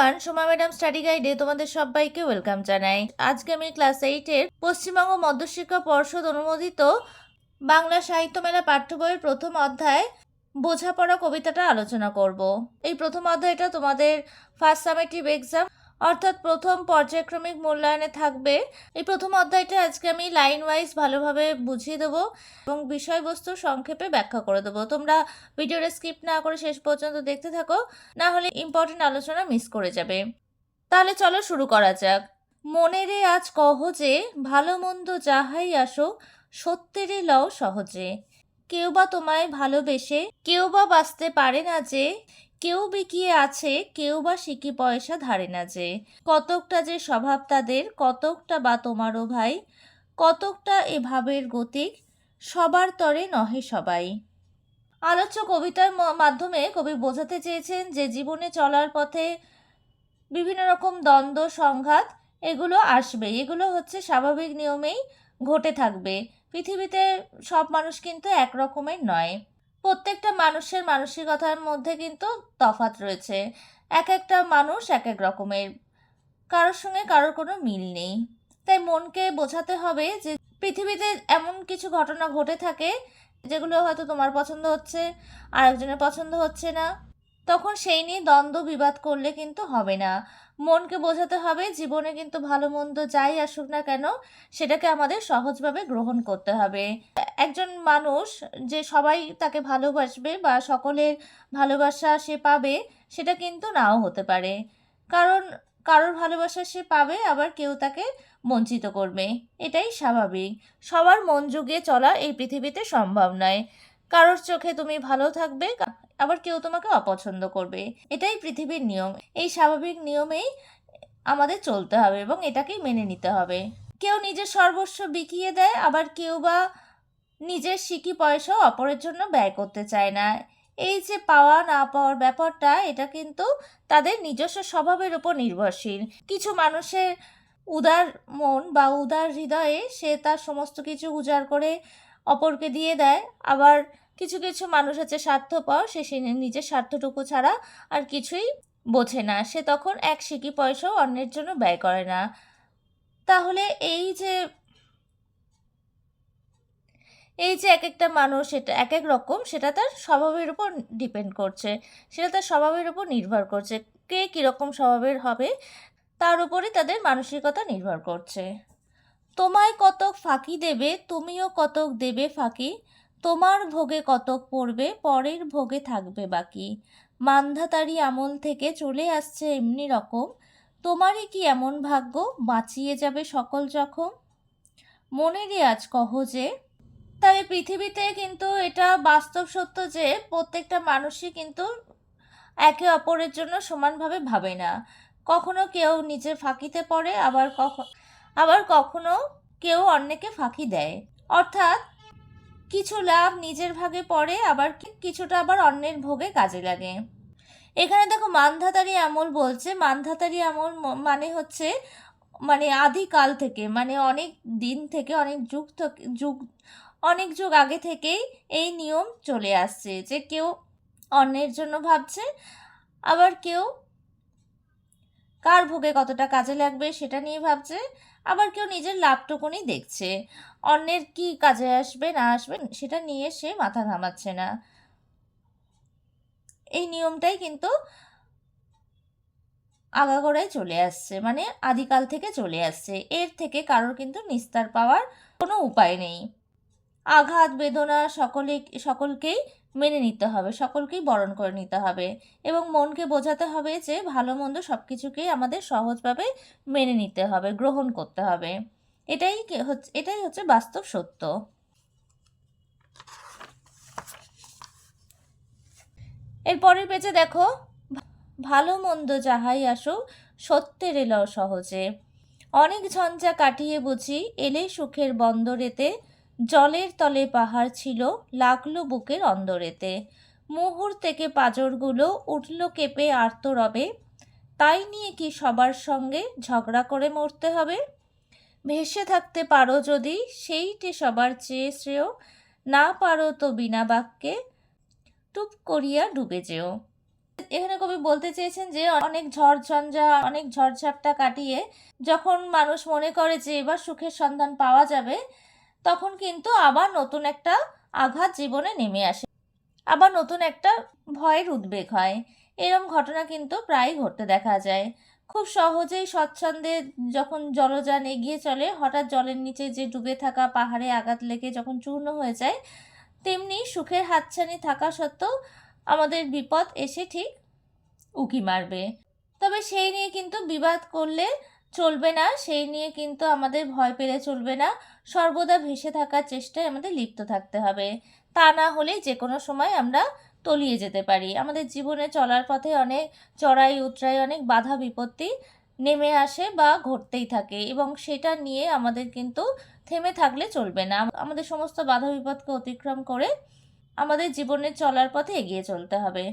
Everyone Soma madam study গাইডে তোমাদের সবাইকে ওয়েলকাম জানাই। আজকে আমি ক্লাস এইটের পশ্চিমবঙ্গ মধ্যশিক্ষা পর্ষদ অনুমোদিত বাংলা সাহিত্য মেলা পাঠ্য বইয়ের প্রথম অধ্যায় বোঝাপড়া কবিতাটা আলোচনা করব। এই প্রথম অধ্যায়টা তোমাদের ফার্স্ট সামেটিভ এক্সাম অর্থাৎ প্রথম পর্যায়ক্রমিক মূল্যায়নে থাকবে। এই প্রথম অধ্যায়টা আজকে আমি লাইন ওয়াইজ ভালোভাবে বুঝিয়ে দেবো এবং বিষয়বস্তু সংক্ষেপে ব্যাখ্যা করে দেবো। তোমরা ভিডিওটা স্কিপ না করে শেষ পর্যন্ত দেখতে থাকো, না হলে ইম্পর্টেন্ট আলোচনা মিস করে যাবে। তাহলে চলো শুরু করা যাক। মনেরে আজ কহ যে, ভালো মন্দ যাহাই আসো, সত্যেরে লও সহজে। কেউ বা তোমায় ভালোবেসে, কেউ বা বাঁচতে পারে না যে কেউ বিকিয়ে আছে, কেউ বা সিকি পয়সা ধারে না যে। কতকটা যে স্বভাব তাদের, কতকটা বা তোমারও ভাই, কতকটা এ ভাবের গতিক, সবার তরে নহে সবাই। আলোচ্য কবিতার মাধ্যমে কবি বোঝাতে চেয়েছেন যে জীবনে চলার পথে বিভিন্ন রকম দ্বন্দ্ব, সংঘাত, এগুলো আসবে এগুলো হচ্ছে স্বাভাবিক নিয়মেই ঘটে থাকবে। পৃথিবীতে সব মানুষ কিন্তু এক রকমের নয়। প্রত্যেকটা মানুষের মানসিকতার মধ্যে কিন্তু তফাৎ রয়েছে। এক একটা মানুষ এক এক রকমের। কারোর সঙ্গে কারোর কোনো মিল নেই। তাই মনকে বোঝাতে হবে যে পৃথিবীতে এমন কিছু ঘটনা ঘটে থাকে যেগুলো হয়তো তোমার পছন্দ হচ্ছে, আরেকজনের পছন্দ হচ্ছে না। তখন সেই নিয়ে দ্বন্দ্ব বিবাদ করলে কিন্তু হবে না। মনকে বোঝাতে হবে, জীবনে কিন্তু ভালো মন্দ যাই আসুক না কেন, সেটাকে আমাদের সহজভাবে গ্রহণ করতে হবে। একজন মানুষ যে সবাই তাকে ভালোবাসবে বা সকলের ভালোবাসা সে পাবে, সেটা কিন্তু নাও হতে পারে। কারণ কারোর ভালোবাসা সে পাবে, আবার কেউ তাকে বঞ্চিত করবে। এটাই স্বাভাবিক। সবার মন জুগিয়ে চলা এই পৃথিবীতে সম্ভব নয়। কারোর চোখে তুমি ভালো থাকবে আবার কেউ তোমাকে অপছন্দ করবে। এটাই পৃথিবীর নিয়ম। এই স্বাভাবিক নিয়মেই আমাদের চলতে হবে এবং এটাকেই মেনে নিতে হবে। কেউ নিজের সর্বস্ব বিকিয়ে দেয়, আবার কেউ বা নিজের সিকি পয়সাও অপরের জন্য ব্যয় করতে চায় না। এই যে পাওয়া না পাওয়ার ব্যাপারটা, এটা কিন্তু তাদের নিজস্ব স্বভাবের উপর নির্ভরশীল। কিছু মানুষের উদার মন বা উদার হৃদয়ে সে তার সমস্ত কিছু উজাড় করে অপরকে দিয়ে দেয়, আবার কিছু কিছু মানুষ আছে স্বার্থপর, সে সে নিজের স্বার্থটুকু ছাড়া আর কিছুই বোঝে না। সে তখন এক সিকি পয়সাও অন্যের জন্য ব্যয় করে না। তাহলে এই যে এই যে এক একটা মানুষ এটা এক এক রকম, সেটা তার স্বভাবের উপর ডিপেন্ড করছে। সেটা তার স্বভাবের উপর নির্ভর করছে। কে কীরকম স্বভাবের হবে, তার উপরে তাদের মানসিকতা নির্ভর করছে। তোমায় কতক ফাঁকি দেবে, তুমিও কতক দেবে ফাঁকি তোমার ভোগে কতক পড়বে, পরের ভোগে থাকবে বাকি। মান্ধাতারি আমল থেকে চলে আসছে এমনি রকম। তোমারই কি এমন ভাগ্য, বাঁচিয়ে যাবে সকল জখম? মনেরই আজ কহ যে তাহলে পৃথিবীতে কিন্তু এটা বাস্তব সত্য যে, প্রত্যেকটা মানুষই কিন্তু একে অপরের জন্য সমানভাবে ভাবে না। কখনো কেউ নিজের ফাঁকিতে পড়ে, আবার কখন আবার কখনো কেউ অন্যকে ফাঁকি দেয়। অর্থাৎ কিছু লাভ নিজের ভাগে পড়ে, আবার কিছুটা আবার অন্যের ভোগে কাজে লাগে। এখানে দেখো, মানধাতারি আমল বলছে। মানধাতারি আমল মানে হচ্ছে মানে আদিকাল থেকে মানে অনেক দিন থেকে, অনেক যুগ যুগ, অনেক যুগ আগে থেকেই এই নিয়ম চলে আসছে যে কেউ অন্যের জন্য ভাবছে, আবার কেউ কার ভোগে কতটা কাজে লাগবে সেটা নিয়ে ভাবছে, আবার কেউ নিজের লাভটুকুনি দেখছে। অন্যের কি কাজে আসবে, না আসবে, সেটা নিয়ে সে মাথা ঘামাচ্ছে না। এই নিয়মটাই কিন্তু আগাগোড়ায় চলে আসছে মানে আদিকাল থেকে চলে আসছে। এর থেকে কারোর কিন্তু নিস্তার পাওয়ার কোনো উপায় নেই। আঘাত, বেদনা সকলে, সকলকেই মেনে নিতে হবে, সকলকেই বরণ করে নিতে হবে এবং মনকে বোঝাতে হবে যে ভালো মন্দ সব কিছুকেই আমাদের সহজভাবে মেনে নিতে হবে, গ্রহণ করতে হবে। এটাই হচ্ছে এটাই হচ্ছে বাস্তব সত্য। এর পরের পেজে দেখো, ভালো মন্দ যাহাই আসো সত্যের এলাও সহজে। অনেক ঝঞ্ঝা কাটিয়ে বুঝি, এলে সুখের বন্দরেতে, জলের তলে পাহাড় ছিল, লাগল বুকের অন্দরেতে। মুহুর থেকে পাজরগুলো উঠল কেঁপে আর্তরবে, তাই নিয়ে কি সবার সঙ্গে ঝগড়া করে মরতে হবে? ভেসে থাকতে পারো যদি সেইটি সবার চেয়ে শ্রেয়। না পারো তো বিনা বাক্যে টুপ করিয়া ডুবে যেও। এখানে কবি বলতে চেয়েছেন যে, অনেক ঝড় ঝঞ্ঝা অনেক ঝড়ঝাপটা কাটিয়ে যখন মানুষ মনে করে যে এবার সুখের সন্ধান পাওয়া যাবে, তখন কিন্তু আবার নতুন একটা আঘাত জীবনে নেমে আসে। আবার নতুন একটা ভয়ের উদ্বেগ হয়। এরম ঘটনা কিন্তু প্রায়ই ঘটতে দেখা যায়। খুব সহজেই স্বচ্ছন্দে যখন জলযান এগিয়ে চলে, হঠাৎ জলের নিচে যে ডুবে থাকা পাহাড়ে আঘাত লেগে যখন চূর্ণ হয়ে যায়, তেমনি সুখের হাতছানি থাকা সত্ত্বেও আমাদের বিপদ এসে ঠিক উকি মারবে। তবে সেই নিয়ে কিন্তু বিবাদ করলে চলবে না, সেই নিয়ে কিন্তু আমাদের ভয় পেলে চলবে না। সর্বদা ভেসে থাকার চেষ্টায় আমাদের লিপ্ত থাকতে হবে। তা না হলে যে কোনো সময় আমরা তলিয়ে যেতে পারি। আমাদের জীবনে চলার পথে অনেক চড়াই, উতরাই অনেক বাধা, বিপত্তি নেমে আসে বা ঘটতেই থাকে এবং সেটা নিয়ে আমাদের কিন্তু থেমে থাকলে চলবে না। আমাদের সমস্ত বাধা, বিপদকে অতিক্রম করে আমাদের জীবনের চলার পথে এগিয়ে চলতে হবে।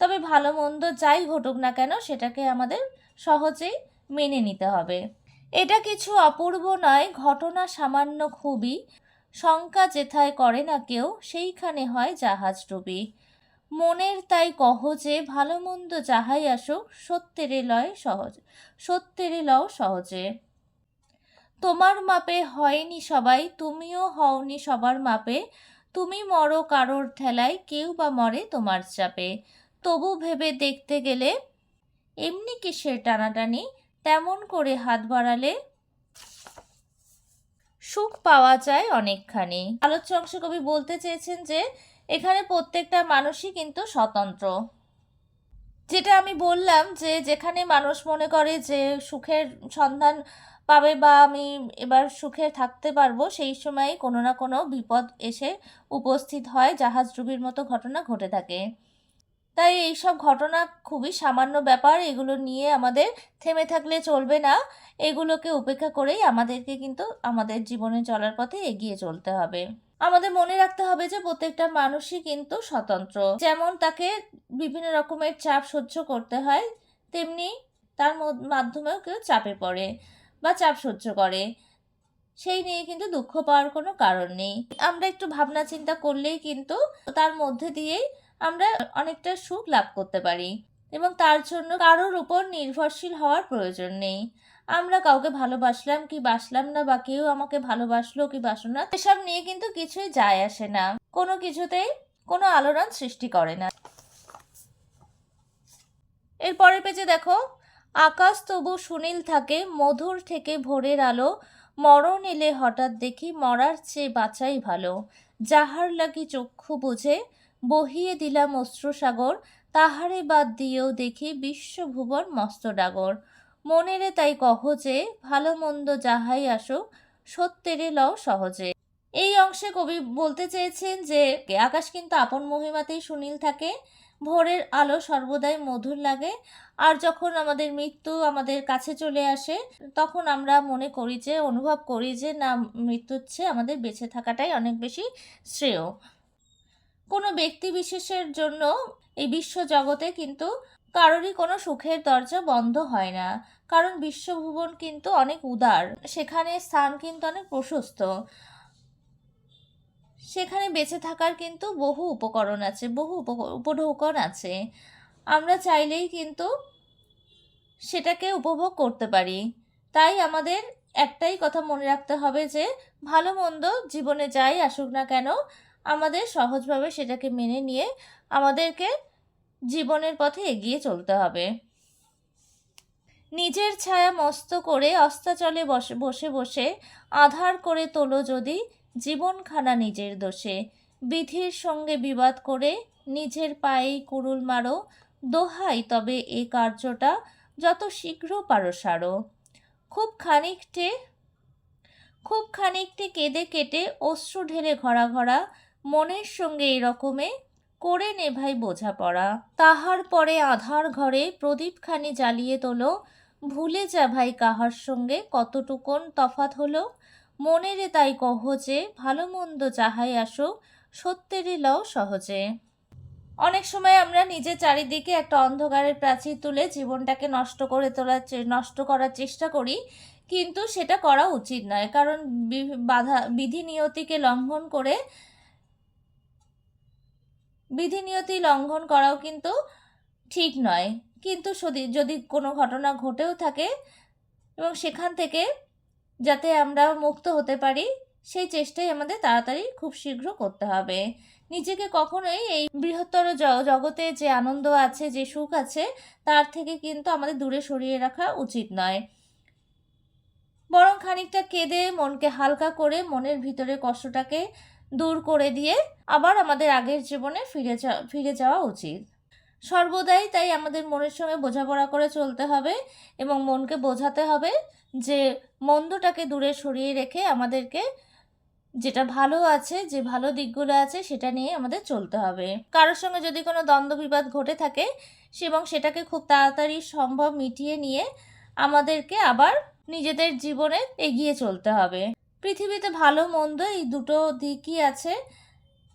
তবে ভালো, মন্দ যাই ঘটুক না কেন সেটাকে আমাদের সহজেই মেনে নিতে হবে। এটা কিছু অপূর্ব নয়, ঘটনা সামান্য খুবই। শঙ্কা যেথায় করে না কেউ, সেইখানে হয় জাহাজ ডুবি। মনের তাই কহ যে, ভালো মন্দ যাহাই আসুক, সত্যেরে লয় সহজ, সত্যেরে লও সহজে। তোমার মাপে হয়নি সবাই, তুমিও হওনি সবার মাপে। তুমি মরো কারোর ঠেলায়, কেউ বা মরে তোমার চাপে। তবু ভেবে দেখতে গেলে, এমনি কিসের টানাটানি, তেমন করে হাত বাড়ালে সুখ পাওয়া যায় অনেকখানি। আলোচ্য অংশ কবি বলতে চেয়েছেন যে, এখানে প্রত্যেকটা মানুষই কিন্তু স্বতন্ত্র। যেটা আমি বললাম যে, যেখানে মানুষ মনে করে যে, সুখের সন্ধান পাবে বা আমি এবার সুখে থাকতে পারব, সেই সময় কোনো না কোনো বিপদ এসে উপস্থিত হয় জাহাজ ডুবির মতো ঘটনা ঘটে থাকে। তাই এইসব ঘটনা খুবই সামান্য ব্যাপার, এগুলো নিয়ে আমাদের থেমে থাকলে চলবে না। এগুলোকে উপেক্ষা করেই আমাদেরকে কিন্তু আমাদের জীবনে চলার পথে এগিয়ে চলতে হবে। আমাদের মনে রাখতে হবে যে প্রত্যেকটা মানুষই কিন্তু স্বতন্ত্র। যেমন তাকে বিভিন্ন রকমের চাপ সহ্য করতে হয়, তেমনি তার মাধ্যমেও কেউ চাপে পড়ে বা চাপ সহ্য করে। সেই নিয়ে কিন্তু দুঃখ পাওয়ার কোনো কারণ নেই। আমরা একটু ভাবনা চিন্তা করলেই কিন্তু তার মধ্যে দিয়েই আমরা অনেকটা সুখ লাভ করতে পারি এবং তার জন্য কারোর উপর নির্ভরশীল হওয়ার প্রয়োজন নেই। আমরা কাউকে ভালোবাসলাম কি বাসলাম না বা কেউ আমাকে ভালোবাসলো কি বাসলো না, এসব নিয়ে কিন্তু কিছুই যায় আসে না। কোনো কিছুতেই কোনো আলোড়ন সৃষ্টি করে না। এর পরের পেজে দেখো, আকাশ তবু সুনীল থাকে, মধুর থেকে ভোরের আলো, মরণ এলে হঠাৎ দেখি মরার চেয়ে বাঁচাই ভালো। যাহার লাগি চক্ষু বুঝে বহিয়ে দিলাম অশ্রুসাগর তাহারে বাদ দিয়েও দেখি বিশ্বভুবন মস্ত ডাগর মনেরে তাই কহ যে ভালো মন্দ যাহাই আসুক, সত্যেরে লও সহজে। এই অংশে কবি বলতে চেয়েছেন যে, আকাশ কিন্তু আপন মহিমাতেই সুনীল থাকে, ভোরের আলো সর্বদাই মধুর লাগে, আর যখন আমাদের মৃত্যু আমাদের কাছে চলে আসে, তখন আমরা মনে করি যে, অনুভব করি যে, না, মৃত্যুর চেয়ে আমাদের বেঁচে থাকাটাই অনেক বেশি শ্রেয়। কোনো ব্যক্তি বিশেষের জন্য এই বিশ্ব জগতে কিন্তু কারোরই কোনো সুখের দরজা বন্ধ হয় না। কারণ বিশ্বভুবন কিন্তু অনেক উদার, সেখানে স্থান কিন্তু অনেক প্রশস্ত। সেখানে বেঁচে থাকার কিন্তু বহু উপকরণ আছে, বহু উপ- উপঢৌকন আছে। আমরা চাইলেই কিন্তু সেটাকে উপভোগ করতে পারি। তাই আমাদের একটাই কথা মনে রাখতে হবে যে, ভালো মন্দ জীবনে যাই আসুক না কেন আমাদের সহজভাবে সেটাকে মেনে নিয়ে আমাদেরকে জীবনের পথে এগিয়ে চলতে হবে। নিজের ছায়া মস্ত করে অস্তাচলে বসে বসে বসে আধার করে তোলো যদি জীবনখানা নিজের দোষে। বিধির সঙ্গে বিবাদ করে নিজের পায়েই কুড়ুল মারো, দোহাই তবে এ কার্যটা যত শীঘ্র পারো সারো। খুব খানিকটে, খুব খানিকটি কেঁদে কেটে অশ্রু ঢেলে ঘরা ঘরা মনের সঙ্গে এই রকমে করে নে ভাই বোঝাপড়া। তাহার পরে আধার ঘরে প্রদীপখানি জ্বালিয়ে তোলো। ভুলে যা ভাই কাহার সঙ্গে কতটুকুন তফাত হলো। মনেরে তাই কহ যে, ভালো মন্দ যাহাই আসুক সত্যেরই লও সহজে। অনেক সময় আমরা নিজের চারিদিকে একটা অন্ধকারের প্রাচীর তুলে জীবনটাকে নষ্ট করে তোলার নষ্ট করার চেষ্টা করি, কিন্তু সেটা করা উচিত নয়। কারণ বাধা বিধি নিয়তিকে লঙ্ঘন করে বিধি নিয়তি লঙ্ঘন করাও কিন্তু ঠিক নয়। কিন্তু যদি কোনো ঘটনা ঘটেও থাকে এবং সেখান থেকে যাতে আমরা মুক্ত হতে পারি, সেই চেষ্টাই আমাদের তাড়াতাড়ি খুব শীঘ্র করতে হবে। নিজেকে কখনোই এই বৃহত্তর জগতে যে আনন্দ আছে, যে সুখ আছে, তার থেকে কিন্তু আমাদের দূরে সরিয়ে রাখা উচিত নয়। বরং খানিকটা কেঁদে, মনকে হালকা করে, মনের ভিতরে কষ্টটাকে দূর করে দিয়ে আবার আমাদের আগের জীবনে ফিরে ফিরে যাওয়া উচিত। সর্বদাই তাই আমাদের মনের সঙ্গে বোঝাপড়া করে চলতে হবে এবং মনকে বোঝাতে হবে যে মন্দটাকে দূরে সরিয়ে রেখে আমাদেরকে যেটা ভালো আছে, যে ভালো দিকগুলো আছে সেটা নিয়ে আমাদের চলতে হবে। কারোর সঙ্গে যদি কোনো দ্বন্দ্ব বিবাদ ঘটে থাকে এবং সেটাকে খুব তাড়াতাড়ি সম্ভব মিটিয়ে নিয়ে আমাদেরকে আবার নিজেদের জীবনে এগিয়ে চলতে হবে। পৃথিবীতে ভালো, মন্দ, এই দুটো দিকই আছে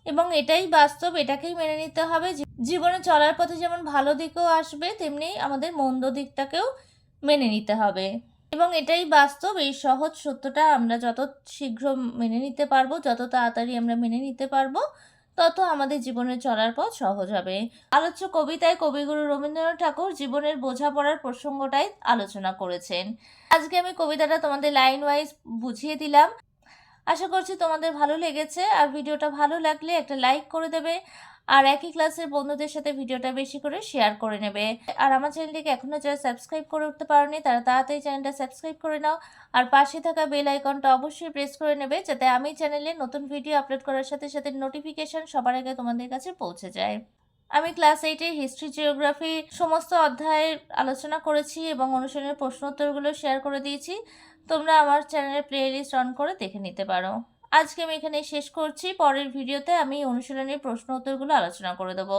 এবং এটাই বাস্তব, এটাকেই মেনে নিতে হবে। জীবনে চলার পথে যেমন ভালো দিকও আসবে, তেমনি আমাদের মন্দ দিকটাকেও মেনে নিতে হবে। এবং এটাই বাস্তব, এই সহজ সত্যটা আমরা যত শীঘ্র মেনে নিতে পারব, যত তাড়াতাড়ি আমরা মেনে নিতে পারব তত আমাদের জীবনে চলার পথ সহজ হবে। আলোচ্য কবিতায় কবিগুরু রবীন্দ্রনাথ ঠাকুর জীবনের বোঝাপড়ার প্রসঙ্গটাই আলোচনা করেছেন। আজকে আমি কবিতাটা তোমাদের লাইন ওয়াইজ বুঝিয়ে দিলাম। আশা করছি তোমাদের ভালো লেগেছে। আর ভিডিওটা ভালো লাগলে একটা লাইক করে দেবে। আর একই ক্লাসের বন্ধুদের সাথে ভিডিওটা বেশি করে শেয়ার করে নেবে। আর আমার চ্যানেলটিকে এখনও যারা সাবস্ক্রাইব করে উঠতে পারোনি, তারা তাড়াতাড়ি চ্যানেলটা সাবস্ক্রাইব করে নাও। আর পাশে থাকা বেল আইকনটা অবশ্যই প্রেস করে নেবে, যাতে আমি চ্যানেলে নতুন ভিডিও আপলোড করার সাথে সাথে নোটিফিকেশন সবার আগে তোমাদের কাছে পৌঁছে যায়। আমি ক্লাস এইটে হিস্ট্রি জিওগ্রাফি সমস্ত অধ্যায়ের আলোচনা করেছি এবং অনুশীলনের প্রশ্ন উত্তরগুলো শেয়ার করে দিয়েছি। তোমরা আমার চ্যানেলের প্লে লিস্ট অন করে দেখে নিতে পারো। আজকে আমি এখানে শেষ করছি। পরের ভিডিওতে আমি অনুশীলনের প্রশ্ন উত্তরগুলো আলোচনা করে দেবো।